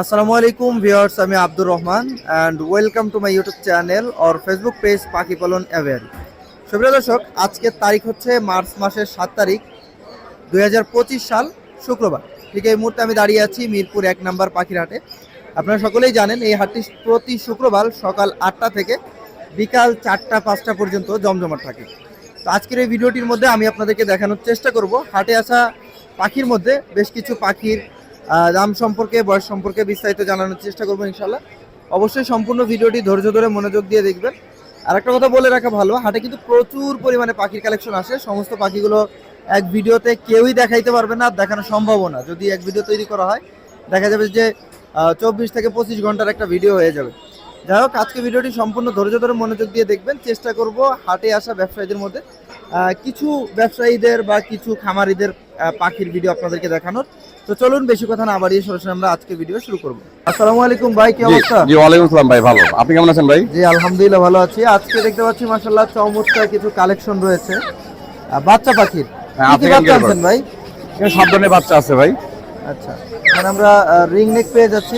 আসসালামু আলাইকুম ভিউয়ার্স, আমি Abdur Rahman and welcome to my YouTube channel or Facebook page পাখি পালন অ্যাভেয়ারি সুপ্রিয় দর্শক, আজকের তারিখ হচ্ছে মার্চ মাসের সাত তারিখ দু হাজার পঁচিশ সাল শুক্রবার। ঠিক এই মুহূর্তে আমি দাঁড়িয়ে আছি মিরপুর এক নম্বর পাখির হাটে। আপনারা সকলেই জানেন, এই হাটটি প্রতি শুক্রবার সকাল আটটা থেকে বিকাল চারটা, পাঁচটা পর্যন্ত জমজমাট থাকে। তো আজকের এই ভিডিওটির মধ্যে আমি আপনাদেরকে দেখানোর চেষ্টা করব। হাটে আসা পাখির মধ্যে বেশ কিছু পাখির দাম সম্পর্কে, বয়স সম্পর্কে বিস্তারিত জানানোর চেষ্টা করব ইনশাল্লাহ। অবশ্যই সম্পূর্ণ ভিডিওটি ধৈর্য ধরে মনোযোগ দিয়ে দেখবেন। আর একটা কথা বলে রাখা ভালো, হাটে কিন্তু প্রচুর পরিমাণে পাখির কালেকশন আসে। সমস্ত পাখিগুলো এক ভিডিওতে কেউই দেখাইতে পারবে না দেখানো সম্ভবও না। যদি এক ভিডিও তৈরি করা হয়, দেখা যাবে যে চব্বিশ থেকে পঁচিশ ঘণ্টার একটা ভিডিও হয়ে যাবে। যাই হোক, আজকে ভিডিওটি সম্পূর্ণ ধৈর্য ধরে মনোযোগ দিয়ে দেখবেন। চেষ্টা করব হাটে আসা ব্যবসায়ীদের মধ্যে কিছু ব্যবসায়ীদের বা কিছু খামারিদের পাখির ভিডিও আপনাদেরকে দেখানোর। তো চলুন বেশি কথা না বাড়িয়ে সরাসরি আমরা আজকে ভিডিও শুরু করব। আসসালামু আলাইকুম ভাই কি অবস্থা? জি ওয়ালাইকুম আসসালাম ভাই ভালো। আপনি কেমন আছেন ভাই? জি আলহামদুলিল্লাহ ভালো আছি। আজকে দেখতে পাচ্ছি মাশাআল্লাহ চমৎকার কিছু কালেকশন রয়েছে। বাচ্চা পাখির। হ্যাঁ, কি কি বাচ্চা। আনছেন ভাই? সব ধরনের বাচ্চা আছে ভাই। আচ্ছা এখানে আমরা রিং নেক পেয়ে যাচ্ছি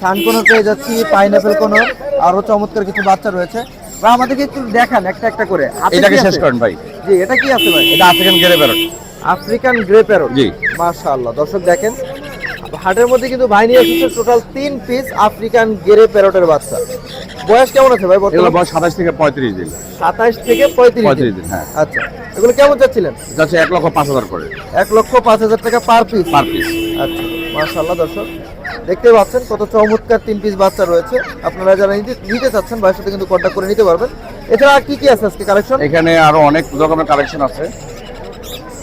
শান কোনর পেয়ে যাচ্ছি পাইনাপেল কোনর আরও চমৎকার কিছু বাচ্চা রয়েছে। বা আমাদেরকে একটু দেখান একটা একটা করে। এটাকে শেষ করেন ভাই। জি এটা কি আছে ভাই? এটা African grey parrot African grey parrot জি। মাশাআল্লাহ। দর্শক দেখেন হাটের মধ্যে কিন্তু ভাই নিয়ে এসেছে টোটাল তিন পিস আফ্রিকান গ্রে প্যারটের বাচ্চা। বয়স কেমন আছে ভাই বর্তমানে? বয়স সাতাশ থেকে পঁয়ত্রিশ দিন। সাতাশ থেকে পঁয়ত্রিশ পঁয়ত্রিশ দিন হ্যাঁ। আচ্ছা এগুলো কেমন যাচ্ছিলেন যাচ্ছে এক লক্ষ পাঁচ হাজার করে। এক লক্ষ পাঁচ হাজার টাকা পার পিস পার পিস আচ্ছা মাশাআল্লাহ দর্শক দেখতে পাচ্ছেন কত চমৎকার তিন পিস বাচ্চা রয়েছে। আপনারা যারা নিতে চাচ্ছেন ভাইয়ের সাথে কিন্তু কন্ট্যাক্ট করে নিতে পারবেন। এছাড়া আর কি কি আছে আজকে কালেকশন এখানে আরও অনেক রকমের কালেকশন আছে।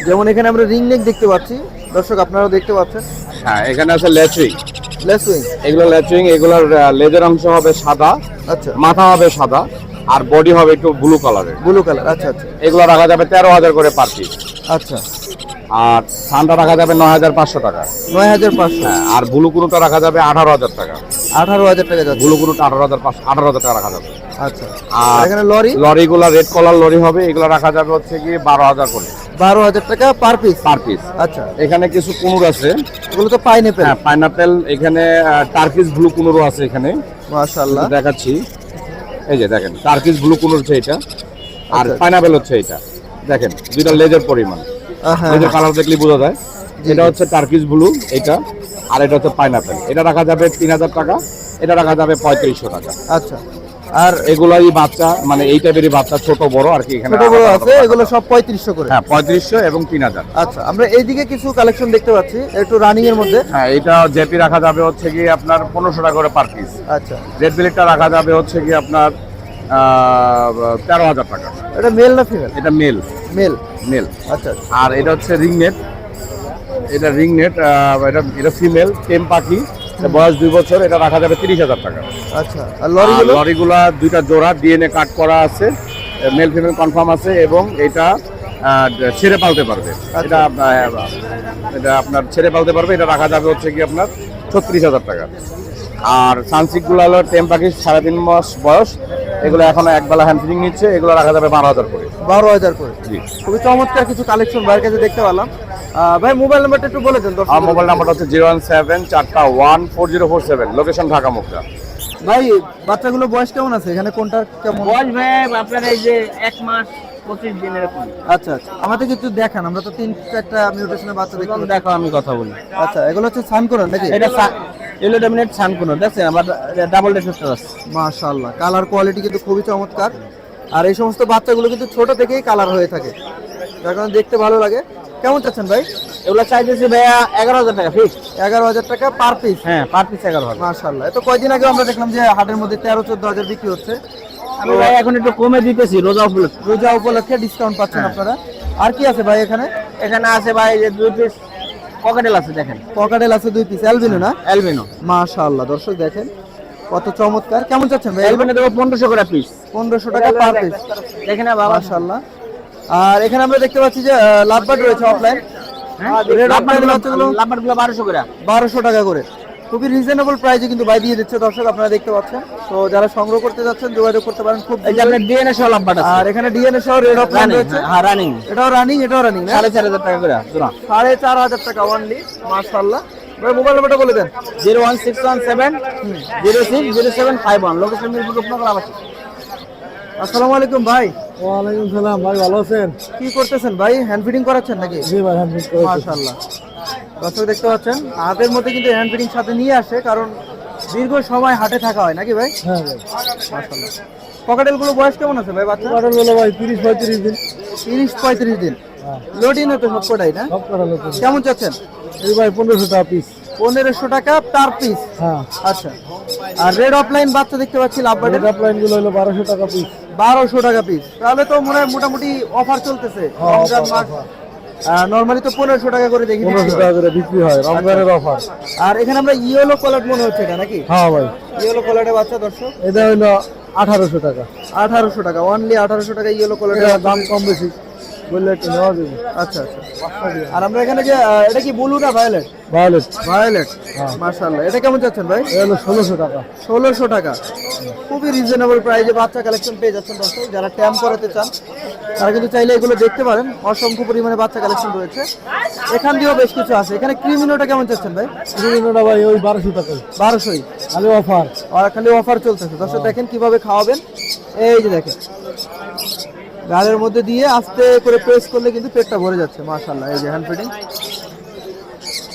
যেমন এখানে আমরা রিং নেক দেখতে পাচ্ছি। দর্শক আপনারা দেখতে পাচ্ছেন। হ্যাঁ এখানে আছে ল্যাচুইং লেস উইং এগুলো ল্যাচুইং এগুলোর লেজের অংশ হবে সাদা আচ্ছা। মাথা হবে সাদা আর বডি হবে একটু ব্লু কালারের ব্লু কালার আচ্ছা আচ্ছা। এগুলো রাখা যাবে তেরো হাজার করে পার পিস আচ্ছা। আর সানটা রাখা যাবে নয় হাজার পাঁচশো টাকা। নয় হাজার পাঁচশো। হ্যাঁ আর ব্লু কুনুটা রাখা যাবে আঠারো হাজার টাকা। আঠারো হাজার টাকা যাচ্ছে। ব্লু কুনুটা আঠারো হাজার পাঁচশো আঠারো হাজার টাকা রাখা যাবে। আচ্ছা। আর এখানে লরি? লরিগুলো রেড কলার লরি হবে এগুলো রাখা যাবে হচ্ছে কি বারো হাজার করে। বারো হাজার টাকা পার পিস পার পিস আচ্ছা। এখানে কিছু কুনুর আছে। এগুলো তো পাইনাপেল হ্যাঁ পাইনাপেল এখানে টার্কিস ব্লু কুনুরও আছে এখানে। মাশাআল্লাহ। দেখাচ্ছি। এই যে দেখেন টার্কিস ব্লু কুনুর হচ্ছে এটা। আর আচ্ছা। পাইনাপেল হচ্ছে এটা। দেখেন দুইটা লেজের পরিমাণ। হ্যাঁ। লেজের কালার দেখলে বোঝা যায়। এটা হচ্ছে টার্কিস ব্লু এটা আর এটা হচ্ছে পাইনাপেল এটা রাখা যাবে তিন হাজার টাকা এটা রাখা যাবে পঁয়ত্রিশশো টাকা। আচ্ছা। আর এগুলাই বাচ্চা মানে এই টাইপেরই বাচ্চা ছোট বড় আর কি এখানে ছোট বড় আছে এগুলো সব পঁয়ত্রিশশো করে। হ্যাঁ পঁয়ত্রিশশো এবং তিন হাজার। আচ্ছা আমরা এইদিকে কিছু কালেকশন দেখতে পাচ্ছি একটু রানিং এর মধ্যে। হ্যাঁ এটা জেপি রাখা যাবে হচ্ছে কি আপনার পনেরোশো টাকা করে পার পিস আচ্ছা। রেড বিলেটটা রাখা যাবে হচ্ছে কি আপনার তেরো হাজার টাকা। এটা মেল না ফিমেল এটা মেল মেল মেল আচ্ছা আর এটা হচ্ছে রিং নেট এটা রিং নেট এটা এটা ফিমেল টেম পাখি। বয়স দুই বছর এটা রাখা যাবে তিরিশ হাজার টাকা। আচ্ছা আর লরি আর লরিগুলা দুইটা জোড়া ডিএনএ কাট করা আছে মেল ফিমেল কনফার্ম আছে এবং এটা ছেড়ে পালতে পারবে। এটা এটা আপনার ছেড়ে পালতে পারবে এটা রাখা যাবে হচ্ছে কি আপনার ছত্রিশ হাজার টাকা। আর সানসিকগুলো হলো টেম পাখি সাড়ে তিন মাস বয়স। এগুলো এখনও একবেলা হ্যান্ড ফিডিং নিচ্ছে এগুলো রাখা যাবে বারো হাজার করে। বারো হাজার করে। জি। খুবই চমৎকার কিছু কালেকশন ভাইয়ের কাছে দেখতে পেলাম। আহ, ভাই মোবাইল নাম্বারটা একটু বলে দেন আমার মোবাইল নাম্বারটা হচ্ছে জিরো ওয়ান সেভেন চারটা one four zero four seven. Location Dhaka মুখটা ভাই বাচ্চাগুলো বয়স কেমন আছে? এখানে কোনটা কেমন? বয়স ভাই আপনার এই যে এক মাস পঁচিশ দিন এরকম। আচ্ছা আচ্ছা। আমাদেরকে একটু দেখান আমরা তো তিন চারটা মিউটেশনের বাচ্চা পাচ্ছি। দেখো আমি কথা বলি। আচ্ছা এগুলো হচ্ছে সান করেন নাকি? এটা এলো ডমিনেট সানকুনো দেখছেন আমার ডাবল ডেসেস্টার আছে মাশাআল্লাহ কালার কোয়ালিটি কিন্তু খুবই চমৎকার। আর এই সমস্ত বাচ্চাগুলো কিন্তু ছোট থেকেই কালার হয়ে থাকে। যার কারণে দেখতে ভালো লাগে। কেমন চাচ্ছেন ভাই? এগুলো চাইতেছি ভাইয়া এগারো হাজার টাকা ফিক্স এগারো হাজার টাকা পার পিস হ্যাঁ পার পিস এগারো হাজার। মাশাআল্লাহ এত কয়দিন আগে আমরা দেখলাম যে হাটের মধ্যে তেরো চোদ্দ হাজার বিক্রি হচ্ছে। আমি ভাই এখন একটু কমে দিতেছি রোজা উপলক্ষে। রোজা উপলক্ষে ডিসকাউন্ট পাচ্ছেন আপনারা। আর কি আছে ভাই এখানে? এখানে আছে ভাই যে দুই পিস পকেটেল আছে দেখেন। পকেটেল আছে দুই পিস অ্যালবিনো না? অ্যালবিনো মাশাআল্লাহ দর্শক দেখেন কত চমৎকার। কেমন চাচ্ছেন ভাই? অ্যালবিনো দেবো পনেরোশো করে পিস পনেরোশো টাকা পার পিস দেখেন না বাবা। মাশাআল্লাহ। আর এখানে আমরা দেখতে পাচ্ছি যে লাভবার্ড রয়েছে অফলাইন রেড অফলাইনগুলো বারোশো করে। বারোশো টাকা করে। খুবই রিজনেবল প্রাইসে কিন্তু বাই দিয়ে দিচ্ছে দর্শক আপনারা দেখতে পাচ্ছেন। তো যারা সংগ্রহ করতে যাচ্ছেন যোগাযোগ করতে পারেন খুব এই যে আপনার ডিএনএ সহ লাম্বার আছে। আর এখানে ডিএনএ সহ রেড রানিং রয়েছে। হ্যাঁ রানিং এটাও রানিং এটাও রানিং না? সাড়ে চার হাজার টাকা করে জোড়া। সাড়ে চার হাজার টাকা অনলি মাশাআল্লাহ। ভাই মোবাইল নাম্বারটা বলে দেন। Zero one six one seven zero six zero seven five one. Location Mirpur Rupnagar আবাসিক আসসালামু আলাইকুম ভাই। ওয়ালাইকুম সালাম ভাই ভালো আছেন? কি করতেছেন ভাই? হ্যান্ড ফিটিং করাচ্ছেন নাকি? জি ভাই হ্যান্ড মাশাআল্লাহ। দর্শক দেখতে পাচ্ছেন হাতের মধ্যে কিন্তু হ্যান্ড ফিটিং সাথে নিয়ে আসে কারণ দীর্ঘ সময় হাটে থাকা হয় নাকি ভাই? হ্যাঁ ভাই। মাশাআল্লাহ। পকেটেলগুলো বয়স কেমন আছে ভাই বাচ্চা কারণ হলো ভাই তিরিশ পঁয়ত্রিশ দিন। তিরিশ পঁয়ত্রিশ দিন। হ্যাঁ। লোডিং হতো সবকটাই না? সব করা লোক কেমন চাচ্ছেন? এই ভাই পনেরোশো টাকা পিস পনেরোশো টাকা পার পিস হ্যাঁ। আচ্ছা। আর রেড অফলাইন বাচ্চা দেখতে পাচ্ছি লাভবার্ডের রেড লাইনগুলো হলো বারোশো টাকা পিস বারোশো টাকা পিস তাহলে তো মনে হয় মোটামুটি অফার চলতেছে। হ্যাঁ, রমজান মাস। নর্মালি তো পনেরোশো টাকা করে দেখি বিক্রি পনেরোশো। টাকা করে বিক্রি হয় রমজানের অফার আর এখানে আমরা ইয়েলো কলার মনে হচ্ছে এটা নাকি? হ্যাঁ ভাই। ইয়েলো কলারের বাচ্চা দর্শক? এটা হলো আঠারোশো টাকা। আঠারোশো টাকা অনলি আঠারোশো টাকা ইয়েলো কলার এর দাম কম বেশি। বললে একটু নেওয়া যাবে। আচ্ছা আচ্ছা। আর আমরা এখানে যে এটা কি ব্লু না ভায়োলেট? ভায়োলেট। ভায়োলেট? হ্যাঁ। মার্শাল্লাহ এটা কেমন চাচ্ছেন ভাই? ষোলোশো টাকা। ষোলোশো টাকা। খুবই রিজনেবল প্রাইসে বাচ্চা কালেকশন পেয়ে যাচ্ছেন দর্শক। যারা ট্যাম্প করাতে চান তারা কিন্তু চাইলে এগুলো দেখতে পারেন। অসংখ্য পরিমাণে বাচ্চা কালেকশন রয়েছে। এখান দিয়েও বেশ কিছু আছে। এখানে ক্রিমিনোটা কেমন চাচ্ছেন ভাই? বিভিন্নটা ভাই ওই বারোশো টাকা বারোশোই? খালি অফার আর খালি অফার চলতেছে। দর্শক দেখেন কীভাবে খাওয়াবেন। এই যে দেখেন। গালের মধ্যে দিয়ে আস্তে করে প্রেস করলে কিন্তু পেটটা ভরে যাচ্ছে মাশাল্লাহ এই যে হ্যান্ড ফিডিং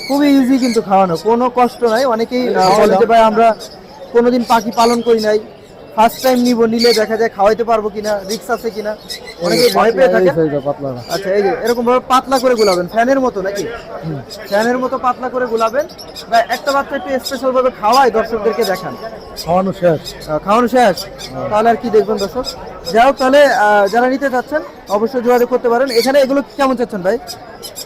খুবই ইজি কিন্তু খাওয়ানো কোনো কষ্ট নাই অনেকেই বলে যে ভাই আমরা কোনোদিন পাখি পালন করি নাই ফার্স্ট টাইম নিব নিলে দেখা যায় খাওয়াইতে পারব কিনা রিক্স আছে কিনা অনেকে ভয় পেয়ে থাকে। আচ্ছা এই যে এরকম ভাবে পাতলা করে গুলাবেন ফ্যানের মতো নাকি? ফ্যানের মতো পাতলা করে গুলাবেন বা একটা বাচ্চা একটু স্পেশাল ভাবে খাওয়াই দর্শকদেরকে দেখান। খাওয়ানো শেষ। খাওয়ানো শেষ। তাহলে আর কি দেখবেন দর্শক? যাই হোক তাহলে যারা নিতে চাচ্ছেন অবশ্যই যোগাযোগ করতে পারেন। এখানে এগুলো কেমন চাচ্ছেন ভাই?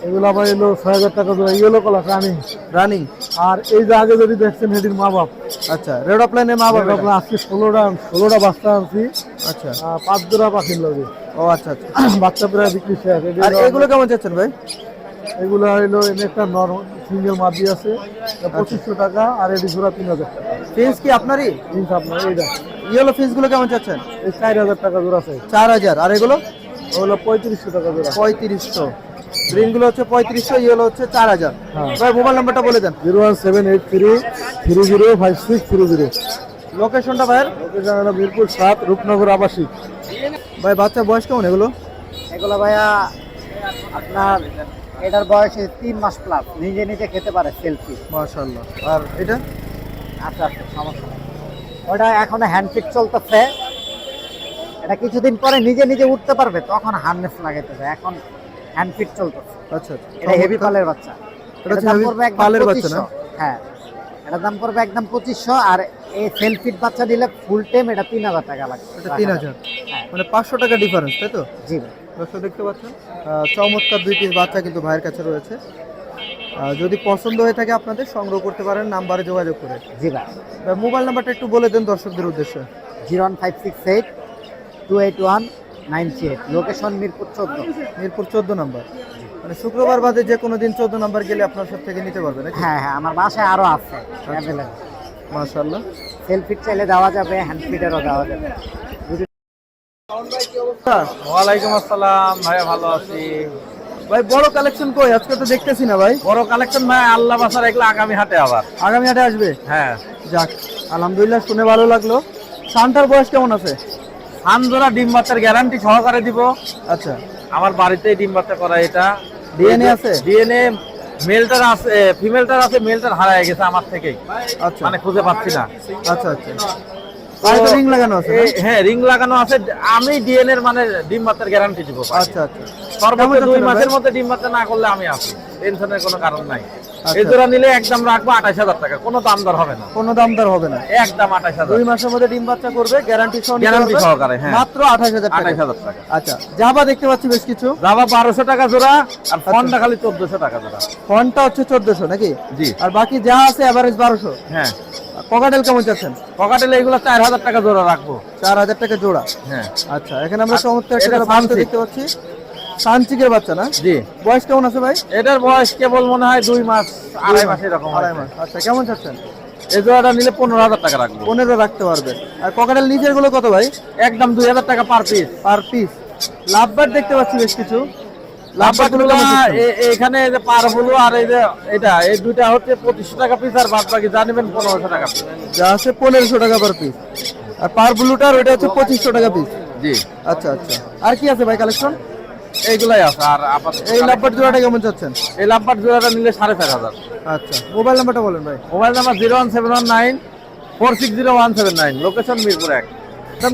এগুলো আবার এলো ছয় হাজার টাকা জোড়া ইয়েলো কলার রানিং রানিং আর এই যে আগে যদি দেখছেন হেডির মা বাপ। আচ্ছা রেড অফলাইনের মা বাপ আপনার আজকে ষোলোটা ষোলোটা বাচ্চা আনছি। আচ্ছা। পাঁচ জোড়া পাখির লাগে। ও আচ্ছা আচ্ছা। বাচ্চা প্রায় বিক্রি শেষ আর এগুলো কেমন চাচ্ছেন ভাই? এগুলো হলো এনে একটা নর্মাল সিঙ্গেল মাদি আছে পঁচিশশো টাকা আর এটি জোড়া তিন হাজার টাকা। ফিস কি আপনারই? জিন্স আপনার এইটা। ইয়েলো ফিসগুলো কেমন চাচ্ছেন? এই চার হাজার টাকা জোড়া চাই চার হাজার। আর এগুলো? ওগুলো পঁয়ত্রিশশো টাকা জোড়া। পঁয়ত্রিশশো। গ্রিনগুলো হচ্ছে পঁয়ত্রিশশো ইয়েলো হচ্ছে চার হাজার। হ্যাঁ। ভাই মোবাইল নাম্বারটা বলে দেন। Zero one seven eight three three zero five six three zero. লোকেশনটা ভাইয়ের? লোকেশন হলো মিরপুর সাত রূপনগর আবাসিক। ভাই বাচ্চা বয়স কেমন এগুলো? এগুলো ভাইয়া আপনার এটার বয়স তিন মাস প্লাস নিজে নিজে খেতে পারে সেলফি মাশাল্লাহ আর এটা? আচ্ছা আচ্ছা সমস্যা ওটা এখনও হ্যান্ডফিট চলতেছে। এটা কিছুদিন পরে নিজে নিজে উঠতে পারবে তখন হার্নেস লাগাইতেছে। এখন হ্যান্ডফিট চলতেছে। আচ্ছা আচ্ছা। এটা হেভি পালের বাচ্চা। এটা হচ্ছে পালের বাচ্চা না? হ্যাঁ। এটার দাম পড়বে একদম পঁচিশশো আর এই সেলফিট বাচ্চা দিলে ফুল টাইম এটা তিন হাজার টাকা লাগবে। এটা তিন হাজার। মানে পাঁচশো টাকা ডিফারেন্স তাই তো? জি দর্শক দেখতে পাচ্ছেন চমৎকার দুই পিস বাচ্চা কিন্তু ভাইয়ের কাছে রয়েছে। যদি পছন্দ হয়ে থাকে আপনাদের সংগ্রহ করতে পারেন নাম্বারে যোগাযোগ করে। জি ভাই। ভাই, মোবাইল নাম্বারটা একটু বলে দেন দর্শকদের উদ্দেশ্যে। Zero one five six eight two eight one nine three eight. Location Mirpur চোদ্দ। মিরপুর চোদ্দ নাম্বার। মানে শুক্রবার বাদে যে কোনো দিন চোদ্দ নাম্বার গেলে আপনার সব থেকে নিতে পারবেন হ্যাঁ হ্যাঁ আমার বাসায় আরও আছে অ্যাভেলেবল মাশাল্লাহ সেলফিট চাইলে দেওয়া যাবে হ্যান্ড ফিডারও দেওয়া যাবে। ওয়ালাইকুম আসসালাম ভাইয়া ভালো আছি। ভাই বড় কালেকশন কই? আজকে তো দেখতেছি না ভাই। বড় কালেকশন ভাই আল্লাহ বাসার এগুলো আগামী হাটে আবার। আগামী হাটে আসবে? হ্যাঁ। যাক আলহামদুলিল্লাহ শুনে ভালো লাগল। সানটার বয়স কেমন আছে? সানজোড়া ডিম বাচ্চার গ্যারান্টি সহকারে দিব। আচ্ছা। আমার বাড়িতেই ডিম বাচ্চা করা এটা। DNA আছে? ডিএনএ মেলটার আছে ফিমেলটার আছে মেলটার হারায় গেছে আমার থেকেই। আচ্ছা। মানে খুঁজে পাচ্ছি না। আচ্ছা আচ্ছা। রিং লাগানো আছে হ্যাঁ রিং লাগানো আছে। আমি ডিএনএ মানে ডিম বাচ্চার গ্যারান্টি দিব। আচ্ছা আচ্ছা। সর্বোচ্চ দুই মাসের মধ্যে ডিম বাচ্চা না করলে আমি আছি টেনশনের কোনো কারণ নাই। আচ্ছা। এই জোড়া নিলে একদম রাখব আঠাশ হাজার টাকা কোনো দাম দর হবে না। কোনো দামদার হবে না। একদম আঠাশ হাজার। দুই মাসের মধ্যে ডিম বাচ্চা করবে গ্যারান্টি সহ পারবে। সহকারে, হ্যাঁ। মাত্র আঠাশ হাজার আঠাশ হাজার টাকা। আচ্ছা জাবা দেখতে পাচ্ছি বেশ কিছু। যাবা বারোশো টাকা জোড়া আর আচ্ছা। ফোনটা খালি চোদ্দশো টাকা জোড়া। ফোনটা হচ্ছে চোদ্দশো নাকি? জি। আর বাকি যা আছে অ্যাভারেজ বারোশো। হ্যাঁ। পকাটেল কেমন চাচ্ছেন? পকেটেলে এগুলো চার হাজার টাকা জোড়া রাখব। চার হাজার টাকা জোড়া। হ্যাঁ। আচ্ছা এখানে আমরা চমৎকার একটা দেখতে পাচ্ছি। সানচিকের বাচ্চা না? জি। বয়স কেমন আছে ভাই? এটার বয়স কেবল মনে হয় দুই মাস আড়াই মাস এরকম আড়াই মাস। আচ্ছা কেমন চাচ্ছেন? এই জোড়াটা নিলে পনেরো হাজার টাকা রাখব। পনেরো রাখতে পারবেন আর নিচেরগুলো কত ভাই? একদম দুই হাজার টাকা পার পিস পার পিস লাভবার দেখতে পাচ্ছি বেশ কিছু? এখানে যে পারগুলো আর এই যে এটা এই দুইটা হচ্ছে পঁচিশশো টাকা পিস আর বাদ বাকি জানিবেন পনেরোশো টাকা পিস যা আছে পনেরোশো টাকা পার পিস আর পার ব্লুটার ওইটা হচ্ছে পঁচিশশো টাকা পিস জি। আচ্ছা আচ্ছা। আর কি আছে ভাই কালেকশন এইগুলাই আছে। আর আপাতত এই লাভবার জোড়াটা কেমন চাচ্ছেন? এই লাভবাট জোড়াটা নিলে সাড়ে চার হাজার। আচ্ছা মোবাইল নাম্বারটা বলেন ভাই। Mobile number zero one seven one nine four six zero one seven nine location Mirpur এক।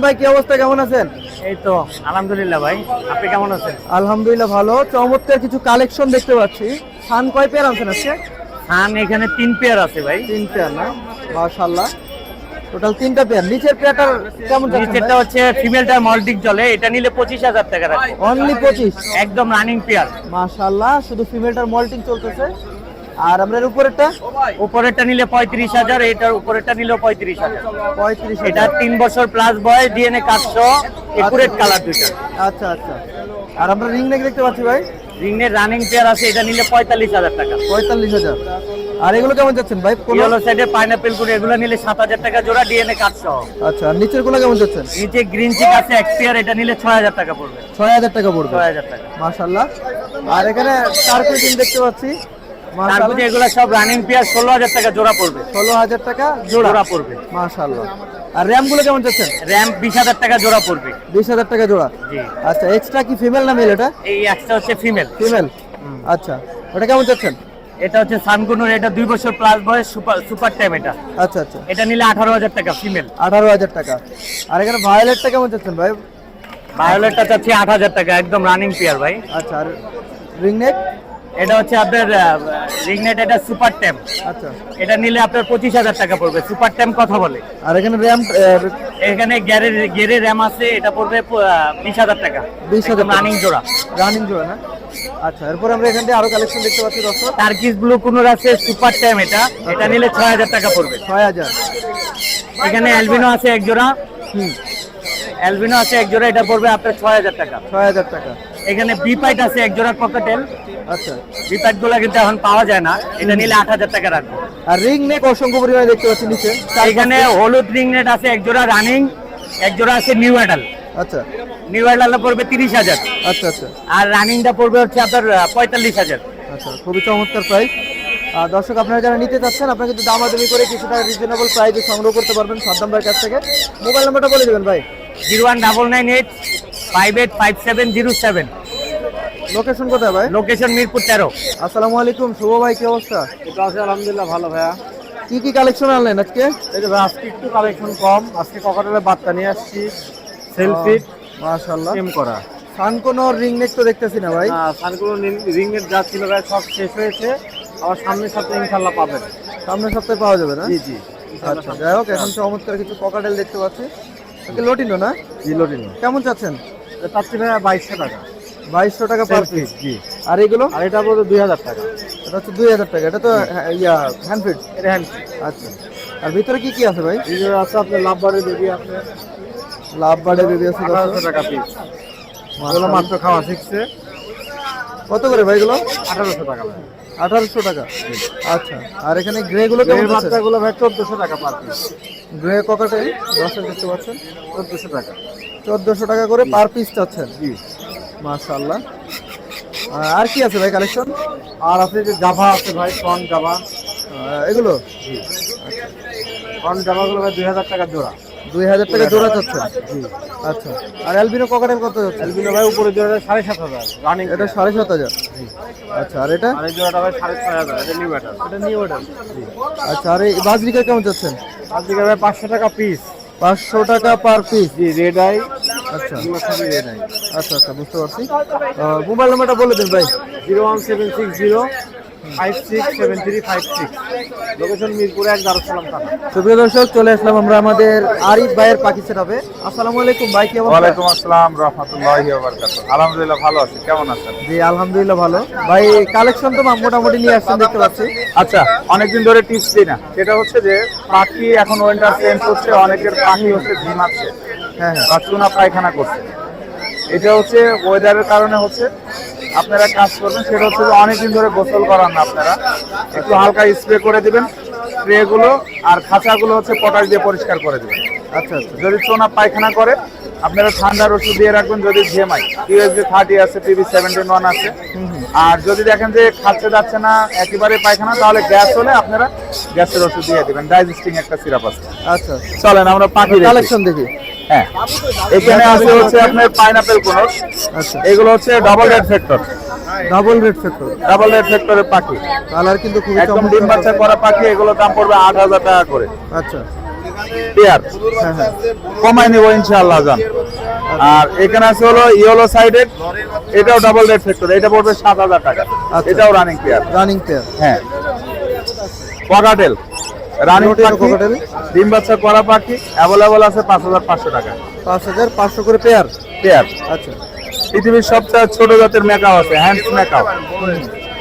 ভাই কি অবস্থা? কেমন আছেন? এই তো আলহামদুলিল্লাহ ভাই। আপনি কেমন আছেন? আলহামদুলিল্লাহ ভালো। চমৎকার কিছু কালেকশন দেখতে পাচ্ছি। সান কয় পেয়ার আনছেন আজকে? ধান এখানে তিন পেয়ার আছে ভাই। তিন পেয়ার না? মাশাআল্লাহ। টোটাল তিনটা পেয়ার নিচের পেয়ারটার কেমন নিচেরটা হচ্ছে ফিমেলটা মল্টিক জলে এটা নিলে পঁচিশ হাজার টাকা রাখব। অনলি পঁচিশ? একদম রানিং পেয়ার মাশাআল্লাহ শুধু ফিমেলটার মল্টিং চলতেছে। আর আমরা উপরেরটা? উপরেরটা নিলে পঁয়ত্রিশ হাজার এটার উপরেরটা নিলেও পঁয়ত্রিশ হাজার। পঁয়ত্রিশ এটা তিন বছর প্লাস বয়স ডিএনএ কাটশো একুরেট কালার দুইটা। আচ্ছা আচ্ছা। আর আমরা রিং নেক দেখতে পাচ্ছি ভাই। রিংয়ের রানিং পেয়ার আছে এটা নিলে পঁয়তাল্লিশ হাজার টাকা। পঁয়তাল্লিশ হাজার। আর এগুলো কেমন যাচ্ছেন ভাই? ইয়েলো সাইডে পাইনাপেল করে এগুলো নিলে সাত হাজার টাকা জোড়া ডিএনএ কাটশো আচ্ছা আর নিচেরগুলো কেমন যাচ্ছেন? নিচে গ্রিন চিক আছে এক পেয়ার এটা নিলে ছয় হাজার টাকা পড়বে। ছয় হাজার টাকা পড়বে। ছয় হাজার টাকা। মাশাআল্লাহ। আর এখানে টার্কুইন দেখতে পাচ্ছি। এগুলো সব রানিং পেয়ার ষোলো হাজার টাকা জোড়া পড়বে। ষোলো হাজার টাকা জোড়া পড়বে। মাশাআল্লাহ। আর র্যামগুলো কেমন যাচ্ছেন র্যাম বিশ হাজার টাকা জোড়া পড়বে। বিশ হাজার টাকা জোড়া? জি। আচ্ছা এক্সট্রা কি ফিমেল না মেল এটা? এই একটা হচ্ছে ফিমেল ফিমেল আচ্ছা ওটা কেমন যাচ্ছেন এটা হচ্ছে সানকুনুর এটা দুই বছর প্লাস বয়স সুপার সুপার টাইম এটা। আচ্ছা আচ্ছা। এটা নিলে আঠারো হাজার টাকা ফিমেল আঠারো হাজার টাকা। আর এখানে ভায়োলেটটা কেমন যাচ্ছেন ভাই? ভায়োলেটটা চাচ্ছি আট হাজার টাকা একদম রানিং পেয়ার ভাই। আচ্ছা আর রিং নেক এটা হচ্ছে আপনার রিগনেট এটা সুপার ট্যাম আচ্ছা। এটা নিলে আপনার পঁচিশ হাজার টাকা পড়বে। সুপার ট্যাম কথা বলে। আর এখানে র্যাম এখানে গ্যারের গেরে র্যাম আছে এটা পড়বে বিশ হাজার টাকা। 20,000 টাকা। রানিং জোড়া। রানিং জোড়া না? আচ্ছা এরপর আমরা এখান থেকে আরও কালেকশন দেখতে পাচ্ছি দর্শক। টার্কিস ব্লু কুনুর আছে সুপার ট্যাম এটা। এটা নিলে ছয় হাজার টাকা পড়বে। ছয় হাজার। এখানে অ্যালবিনো আছে এক জোড়া। হুম। অ্যালবিনো আছে এক জোড়া এটা পড়বে আপনার ছয় হাজার টাকা। ছয় হাজার টাকা। এখানে বিপাইট আছে এক জোড়া ককাটেল আচ্ছা। বিপাইটগুলো কিন্তু এখন পাওয়া যায় না। এটা নিলে আট হাজার টাকা রাখব। আর রিং নেক অসংখ্য পরিমাণে দেখতে পাচ্ছি নিচে। এখানে হলুদ রিং নেট আছে এক জোড়া রানিং এক জোড়া আছে নিউ অ্যাডাল আচ্ছা। নিউ অ্যাডাল পড়বে তিরিশ হাজার। আচ্ছা আচ্ছা। আর রানিংটা পড়বে হচ্ছে আপনার পঁয়তাল্লিশ হাজার। আচ্ছা খুবই চমৎকার প্রাইস আর দর্শক আপনারা যারা নিতে চাচ্ছেন আপনারা কিন্তু দামাদামি করে কিছুটা রিজনেবল প্রাইসে সংগ্রহ করতে পারবেন সাদ্দাম ভাইয়ের কাছ থেকে। মোবাইল নাম্বারটা বলে দেবেন ভাই। Zero one double nine eight five eight five seven zero seven location কোথায় ভাই? লোকেশন মিরপুর তেরো। আসসালামু আলাইকুম শুভ ভাই কি অবস্থা? এটা আছে আলহামদুলিল্লাহ ভালো ভাইয়া। কি কি কালেকশন আনলেন আজকে? এই যে আজকে একটু কালেকশন কম। আজকে ককাটেলের বার্তা নিয়ে আসছি। সেলফি মাশাআল্লাহ। টিম করা। সান কোনো রিং নেক তো দেখতেছি না ভাই। সানগুলো রিং এর যা ছিল ভাই সব শেষ হয়েছে। আবার সামনের সপ্তাহে ইনশাল্লাহ পাবেন। সামনের সপ্তাহে পাওয়া যাবে না? জি জি। আচ্ছা যাই হোক এখন চমৎকার কিছু ককাটেল দেখতে পাচ্ছি। লটিনো না? জিলোটিনো কেমন চাচ্ছেন? চাচ্ছি ভাই বাইশশো টাকা। বাইশশো টাকা পার পিস জি। আর এগুলো? আর এটা বলতে দুই হাজার টাকা। এটা হচ্ছে দুই হাজার টাকা। এটা তো হ্যাঁ, ইয়া হ্যান্ড ফিট এটা হ্যান্ড আচ্ছা। আর ভিতরে কি কি আছে ভাই? যে আছে আপনার লাভ বাড়ি বেবি আছে। লাভ বার্ডে বেবি আছে। আঠারোশো টাকা পিস এগুলো মাত্র খাওয়া শিখছে। কত করে ভাই এগুলো? আঠারোশো টাকা ভাই। আঠারোশো টাকা। আচ্ছা। আর এখানে গ্রে গুলো কেমন বাচ্চাগুলো ভাই চোদ্দশো টাকা পার পিস গ্রে ককাটেল দর্শক দেখতে পাচ্ছেন? চোদ্দশো টাকা। চোদ্দশো টাকা করে পার পিস চাচ্ছেন? জি। মাশাআল্লাহ। আর কি আছে ভাই কালেকশন আর আছে যে জাভা আছে ভাই ফ্রন্ট জাভা। এগুলো? ফ্রন্ট জাভাগুলো ভাই দুই হাজার টাকা জোড়া। দুই হাজার টাকা জোড়া চাচ্ছেন আচ্ছা। আর অ্যালবিনো ককাটেল কত যাচ্ছে? এলবিনো ভাই উপরে জোড়া সাড়ে সাত হাজার রানিং এটা সাড়ে সাত হাজার? আচ্ছা আর এটা? আর জোড়াটা ভাই সাড়ে ছয় হাজার এটা নিউ ব্যাটার এটা নিউ অর্ডার আচ্ছা আর এই বাজরিকা কেমন চাচ্ছেন আজকে ভাই পাঁচশো টাকা পিস পাঁচশো টাকা পার পিস জি রেড আই আচ্ছা। আচ্ছা আচ্ছা বুঝতে পারছি। মোবাইল নাম্বারটা বলে দিন ভাই। Zero one seven six zero five six seven three five six location Mirpur এক দারুসালাম থানা। সুপ্রিয় দর্শক চলে আসলাম আমরা আমাদের আরিফ ভাইয়ের পাখি সেটাবে আসসালামু আলাইকুম ভাই কি অবস্থা? ওয়ালাইকুম আসসালাম রহমতুল্লাহি আলহামদুলিল্লাহ ভালো আছি কেমন আছেন? জি আলহামদুলিল্লাহ ভালো। ভাই কালেকশন তো মোটামুটি নিয়ে আসছেন দেখতে পাচ্ছি। আচ্ছা অনেকদিন ধরে টিপস দিই না। সেটা হচ্ছে যে পাখি এখন ওয়েন্টার চেঞ্জ হচ্ছে অনেকের পাখি হচ্ছে ঝিমাচ্ছে হ্যাঁ হ্যাঁ। পায়খানা করছে। এটা হচ্ছে ওয়েদারের কারণে হচ্ছে। আপনারা কাজ করবেন সেটা হচ্ছে যে অনেকদিন ধরে গোসল করান না আপনারা। একটু হালকা স্প্রে করে দিবেন স্প্রেগুলো আর খাঁচাগুলো হচ্ছে পটাশ দিয়ে পরিষ্কার করে দিবেন। আচ্ছা আচ্ছা। যদি চোনা পায়খানা করে আপনারা ঠান্ডার ওষুধ দিয়ে রাখবেন যদি ঘেমাই ইউএসবি থার্টি আছে পিবি সেভেন্টিন ওয়ান আছে আর যদি দেখেন যে খাচ্ছে যাচ্ছে না একেবারে পায়খানা তাহলে গ্যাস হলে আপনারা গ্যাসের ওষুধ দিয়ে দিবেন। ডাইজেস্টিং একটা সিরাপ আছে। আচ্ছা চলেন আমরা পাখি কালেকশন দেখি। হ্যাঁ। এখানে আছে হচ্ছে আপনার পাইনাপেল কোন আচ্ছা। এগুলো হচ্ছে double red factor double red factor double red ফ্যাক্টরের পাখি। কালার কিন্তু খুবই একদম ডিম বাচ্চা করা পাখি এগুলো দাম পড়বে আট হাজার টাকা করে। আচ্ছা। পেয়ার। হ্যাঁ হ্যাঁ। কমাই নিব ইনশাআল্লাহ জান। আর এখানে আছে হলো ইয়েলো সাইডেড এটাও ডাবল রেড ফ্যাক্টর এটা পড়বে সাত হাজার টাকা। আচ্ছা। এটাও রানিং পেয়ার রানিং পেয়ার হ্যাঁ। ককাটেল রানিং পাখি। ডিম বাচ্চা করা পাখি অ্যাভেলেবল আছে পাঁচ হাজার পাঁচশো টাকা। পাঁচ হাজার পাঁচশো করে পেয়ার পেয়ার আচ্ছা। পৃথিবীর সবচেয়ে ছোট জাতের মেকাও আছে হ্যান্ডস মেকাও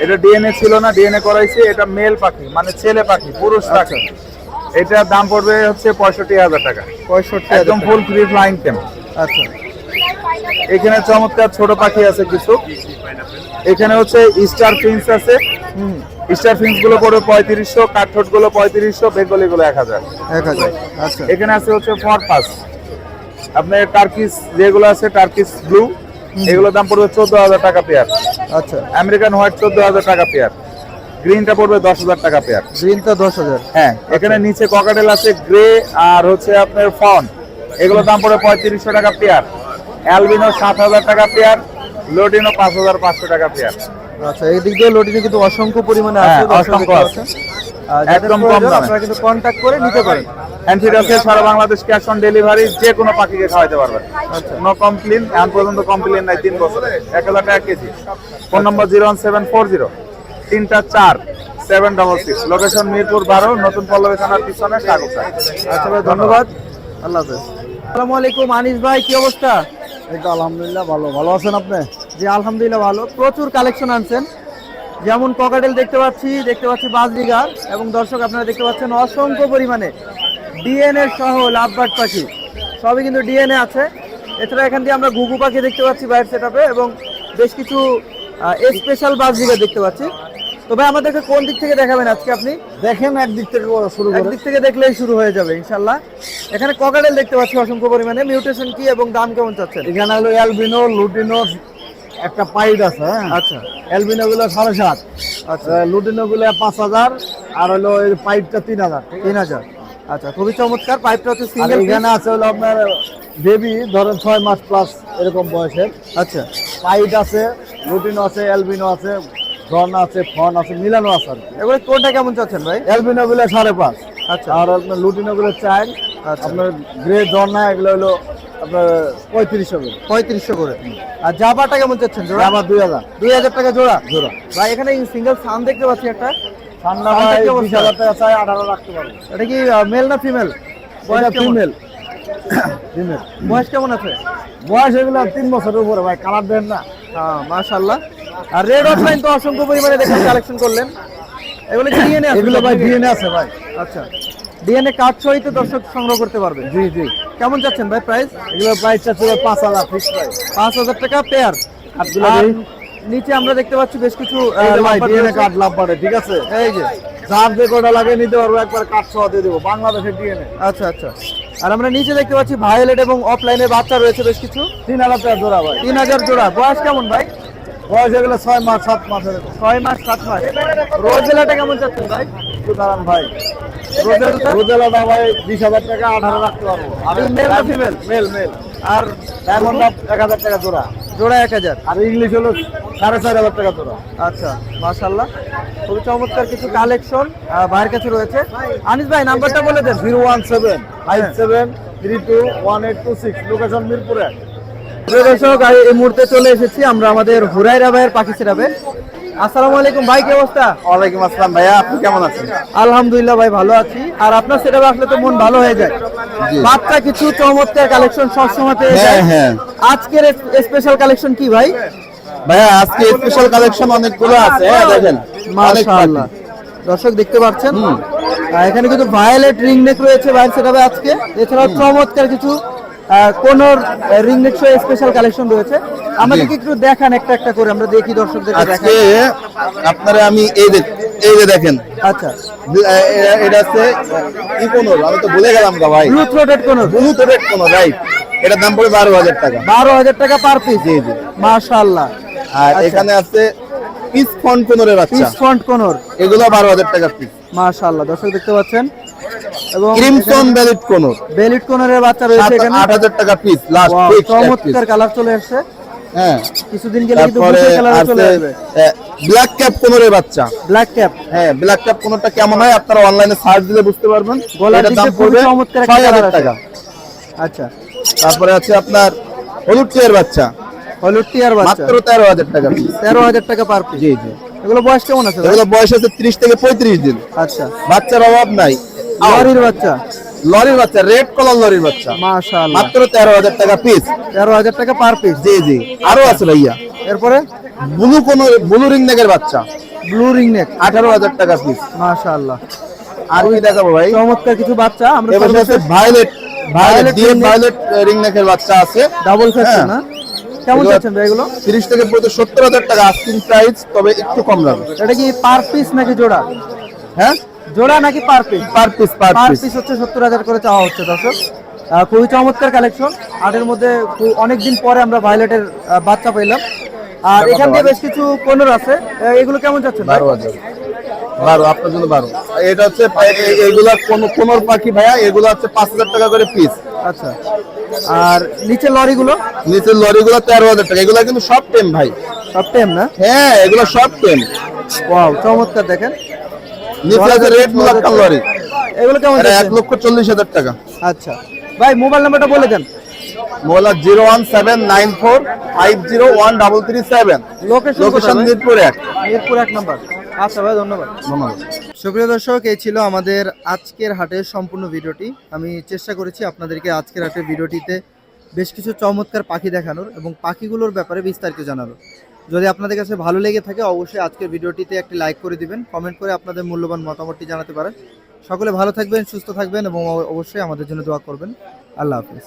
এটা ডিএনএ ছিল না ডিএনএ করাইছে এটা মেল পাখি মানে ছেলে পাখি পুরুষ পাখি। এটার দাম পড়বে হচ্ছে পঁয়ষট্টি হাজার টাকা। পঁয়ষট্টি একদম ফুল ফ্রি ফ্লাইং টেম আচ্ছা। এখানে চমৎকার ছোট পাখি আছে কিছু। এখানে হচ্ছে স্টার ফিন্স আছে। হুম। স্টারগুলো পড়বে পঁয়ত্রিশশো কাঠঠোটগুলো পঁয়ত্রিশশো বেঙ্গলি গুলো এক হাজার। এক হাজার আচ্ছা। এখানে আছে হচ্ছে ফর পাস আপনার টার্কিস যেগুলো আছে টার্কিস ব্লু এগুলোর দাম পড়বে চোদ্দ হাজার টাকা পেয়ার আচ্ছা। আমেরিকান হোয়াইট চোদ্দ হাজার টাকা পেয়ার গ্রিনটা পড়বে দশ হাজার টাকা পেয়ার গ্রিনটা দশ হাজার। হ্যাঁ এখানে নিচে ককাটেল আছে গ্রে আর হচ্ছে আপনার ফন এগুলোর দাম পড়বে পঁয়ত্রিশশো টাকা পেয়ার অ্যালবিনো সাত হাজার টাকা পেয়ার লোডিনো পাঁচ হাজার পাঁচশো টাকা পেয়ার আচ্ছা এই দিক দিয়ে লোডিনে কিন্তু অসংখ্য পরিমাণে হ্যাঁ, আছে অসংখ্য আছে। একদম কম দামে। আপনারা কিন্তু কন্ট্যাক্ট করে নিতে পারেন। অ্যান্ড আছে সারা বাংলাদেশ ক্যাশ অন ডেলিভারি যে কোনো পাখিকে খাওয়াইতে পারবেন। আচ্ছা। নো কমপ্লেন এখন পর্যন্ত কমপ্লেন নাই তিন বছরে। এক হাজার টাকা KG. Phone number zero one seven four zero তিনটা চার seven double six location Mirpur বারো নতুন পল্লবী থানার পিছনে সাগরসা আচ্ছা ভাই ধন্যবাদ। আল্লাহ হাফেজ। আসসালামু আলাইকুম আনিস ভাই কি অবস্থা? এই তো আলহামদুলিল্লাহ ভালো। ভালো আছেন আপনি? জি আলহামদুলিল্লাহ ভালো। প্রচুর কালেকশন আনছেন। যেমন ককাটেল দেখতে পাচ্ছি দেখতে পাচ্ছি বাজরিগার এবং দর্শক আপনারা দেখতে পাচ্ছেন অসংখ্য পরিমাণে ডিএনএ সহ লাভবার্ড পাখি। সবই কিন্তু ডিএনএ আছে। এছাড়া এখান দিয়ে আমরা ঘুঘু পাখি দেখতে পাচ্ছি বাইরের সেটআপে এবং বেশ কিছু স্পেশাল বাজরিগার দেখতে পাচ্ছি। তবে আমাদেরকে কোন দিক থেকে দেখাবেন আজকে আপনি? দেখেন একদিক থেকে শুরু করে। একদিক থেকে দেখলেই শুরু হয়ে যাবে ইনশাল্লাহ এখানে ককাটেল দেখতে পাচ্ছি অসংখ্য পরিমাণে। মিউটেশন কি এবং দাম কেমন চাচ্ছেন? এখানে হলো অ্যালবিনো লুটিনো একটা পাইড আছে হ্যাঁ? আচ্ছা। অ্যালবিনো গুলো সাড়ে সাত আচ্ছা। লুটিনো গুলো পাঁচ হাজার আর হলো এই পাইপটা তিন হাজার তিন হাজার। আচ্ছা খুবই চমৎকার। পাইপটা হচ্ছে সিঙ্গেল এখানে আছে হলো আপনার বেবি ধরেন ছয় মাস প্লাস এরকম বয়সের। আচ্ছা। পাইট আছে লুটিনো আছে অ্যালবিনো আছে ফ্রন আছে ফন আছে মিলানো আছে আর এবারে কোনটা কেমন চাচ্ছেন ভাই? অ্যালবিনো গুলো সাড়ে পাঁচ। আচ্ছা। আর আপনার লুটিনো গুলো চার আচ্ছা। আপনার গ্রে জর্না এগুলো হলো আপনার পঁয়ত্রিশশো করে। পঁয়ত্রিশশো করে। আর জাবাটা কেমন চাচ্ছেন জোড়া? আমার দুই হাজার। দুই হাজার টাকা জোড়া? জোড়া। ভাই এখানে সিঙ্গেল সান দেখতে পাচ্ছি একটা। ঠান্ডা ভাই বিশ হাজার টাকা চাই আঠারো রাখতে পারব এটা কি মেল না ফিমেল এটা ফিমেল ফিমেল বয়স কেমন আছে? বয়স এগুলো তিন বছরের উপরে ভাই কালার দেন না। হ্যাঁ মাশাল্লাহ আর রেড অফলাইন তো অসংখ্য পরিমাণে দেখেন কালেকশন করলেন। এগুলো কি ডিএনএ এগুলো ভাই ডিএনএ আছে ভাই। আচ্ছা। ডিএনএ কার্ড সহিত দর্শক সংগ্রহ করতে পারবে? জি জি। কেমন চাচ্ছেন ভাই প্রাইস এগুলো প্রাইসটা ছিল পাঁচ হাজার। ফিক্স প্রাইস পাঁচ হাজার টাকা পেয়ার আর নিচে আমরা দেখতে পাচ্ছি বেশ কিছু ডিএনএ কার্ড লাভ পারে ঠিক আছে? এই যে। যার যে কটা লাগে নিতে পারব একবার কাঠ সহ দিয়ে দেবো। বাংলাদেশের ডিএনএ। আচ্ছা আচ্ছা। আর আমরা নিচে দেখতে পাচ্ছি ভায়োলেট এবং অফলাইনের বাচ্চা রয়েছে বেশ কিছু। তিন হাজার টাকা জোড়া ভাই। তিন হাজার জোড়া। বয়স কেমন ভাই? বয়স এগুলো ছয় মাস সাত মাস ছয় মাস সাত মাস। রোজেলাটা কেমন চাচ্ছেন ভাই? দাঁড়ান ভাই। রোজেলাটা রোজেলাটা ভাই বিশ হাজার টাকা আঠারো রাখতে পারব। মেল না ফিমেল মেল মেল আর ডায়মন্ড এক হাজার টাকা জোড়া। জোড়া এক হাজার? আর ইংলিশ হলো সাড়ে চার হাজার টাকা জোড়া। আচ্ছা মাশাল্লাহ খুবই চমৎকার কিছু কালেকশন ভাইয়ের কাছে রয়েছে। আনিস ভাই নাম্বারটা বলে দেন। জিরো ওয়ান সেভেন ফাইভ হ্যাঁ। Seven three two one eight two six location মিরপুরে। দর্শক এই মুহূর্তে চলে এসেছি আমরা আমাদের হুরাইরা ভাইয়ের পাখি সেরাবে আসসালামু আলাইকুম ভাই কি অবস্থা? ওয়ালাইকুম আসসালাম ভাইয়া আপনি কেমন আছেন? আলহামদুলিল্লাহ ভাই ভালো আছি। আর আপনার সেটা আসলে তো মন ভালো হয়ে যায়। বাচ্চা কিছু চমৎকার কালেকশন সবসময় পেয়ে যায়। হ্যাঁ। আজকের স্পেশাল কালেকশন কি ভাই? ভাইয়া আজকে স্পেশাল কালেকশন অনেকগুলো আছে হ্যাঁ দেখেন মাশাআল্লাহ। দর্শক দেখতে পাচ্ছেন? এখানে কিন্তু ভায়োলেট রিং নেক রয়েছে ভাইয়ের সেটাবে আজকে। এছাড়াও চমৎকার কিছু conure ring neck special collection রয়েছে। আমাদেরকে একটু দেখান একটা একটা করে আমরা দেখি দর্শকদেরকে আজকে আপনারা আমি এই যে এই যে দেখেন। আচ্ছা। এটা হচ্ছে ইকোনোর আমি তো ভুলে গেলাম গা ভাই। Blue throated conure. Blue red কোনো রাইট এটার দাম পড়বে বারো হাজার টাকা। বারো হাজার টাকা পার পিস জি জি। মাশাআল্লাহ। আর আচ্ছা। এখানে আছে পিস ফন্ট কোনরের বাচ্চা। Piece front conure. এগুলো বারো হাজার টাকা পিস মাশাআল্লাহ। দর্শক দেখতে পাচ্ছেন? এবং ক্রিমসন ভ্যালিড কোনর বেলিট কোনরের বাচ্চা রয়েছে এখানে। আট হাজার টাকা পিস লাস্ট ফিক্স চমৎকার কালার চলে আসছে। হ্যাঁ। কিছুদিন গেলে কিন্তু তারপরে কালার চলে আছে আসবে। ব্ল্যাক ক্যাপ কোনরের বাচ্চা। ব্ল্যাক ক্যাপ হ্যাঁ ব্ল্যাক ক্যাপ কেমন হয় আপনারা অনলাইনে সার্চ দিলে বুঝতে পারবেন। এটার দাম পড়বে চমৎকার। টাকা। আচ্ছা। তারপরে আছে আপনার হলুদ টিয়ার বাচ্চা। হলুদ টিয়ার বাচ্চা। মাত্র তেরো হাজার টাকা পিস তেরো হাজার টাকা পার পিস জি জি। এগুলো বয়স কেমন আছে এগুলো বয়স আছে ত্রিশ থেকে পঁয়ত্রিশ দিন। আচ্ছা। বাচ্চার অভাব নাই। লরির বাচ্চা? লরির বাচ্চা রেড কলার লরির বাচ্চা। মাশাআল্লাহ। মাত্র তেরো হাজার টাকা পিস তেরো হাজার টাকা পার পিস জি জি। আরও আছে ভাইয়া। এরপরে? ব্লু কোন ব্লু রিং নেকের বাচ্চা। ব্লু রিং নেক আঠারো হাজার টাকা পিস মাশাআল্লাহ। আর কি দেখাবো ভাই? চমৎকার কিছু বাচ্চা। আমরা এবার আছে ভায়োলেট ভায়োলেট দিয়ে ভায়োলেট রিং নেকের বাচ্চা আছে। ডাবল হ্যাঁ। না? কেমন এগুলো- ভাই এগুলো? তিরিশ থেকে পড়তে সত্তর হাজার টাকা আস্কিং প্রাইস তবে একটু কম লাগবে এটা কি পার পিস নাকি জোড়া? হ্যাঁ? জোড়া নাকি per piece per piece per piece হচ্ছে সত্তর হাজার করে চাওয়া হচ্ছে দর্শক। খুবই চমৎকার কালেকশন আটের মধ্যে অনেক দিন পরে আমরা ভায়োলেটের বাচ্চা পেলাম আর এখান দিয়ে বেশ কিছু কোনর আছে। এগুলো কেমন যাচ্ছে বারো হাজার। বারো আপনার জন্য বারো। এটা হচ্ছে এগুলা কোন কোনোর পাখি ভাইয়া এগুলো হচ্ছে পাঁচ হাজার টাকা করে পিস আচ্ছা। আর নিচে লরিগুলো? নিচের লরিগুলো তেরো হাজার টাকা। এগুলো কিন্তু সব টেম ভাই। সব টেম না? হ্যাঁ এগুলো সব টেম। ওয়াও চমৎকার দেখেন। নিচে আছে রেড মুলাক্কান লরি। এগুলো কেমন এক লক্ষ চল্লিশ হাজার টাকা। আচ্ছা। ভাই মোবাইল নাম্বারটা বলে দেন। Mobile zero one seven nine four five zero one double three seven. Location location Mirpur এক। মিরপুর এক নাম্বার। আচ্ছা ভাই ধন্যবাদ। ধন্যবাদ। সুপ্রিয় দর্শক এই ছিল আমাদের আজকের হাটের সম্পূর্ণ ভিডিওটি। আমি চেষ্টা করেছি আপনাদেরকে আজকের হাটের ভিডিওটিতে বেশ কিছু চমৎকার পাখি দেখানোর এবং পাখিগুলোর ব্যাপারে বিস্তারিত জানানোর। যদি আপনাদের কাছে ভালো লেগে থাকে অবশ্যই আজকের ভিডিওটিতে একটি লাইক করে দিবেন কমেন্ট করে আপনাদের মূল্যবান মতামতটি জানাতে পারেন। সকলে ভালো থাকবেন সুস্থ থাকবেন এবং অবশ্যই আমাদের জন্য দোয়া করবেন। আল্লাহ হাফিজ।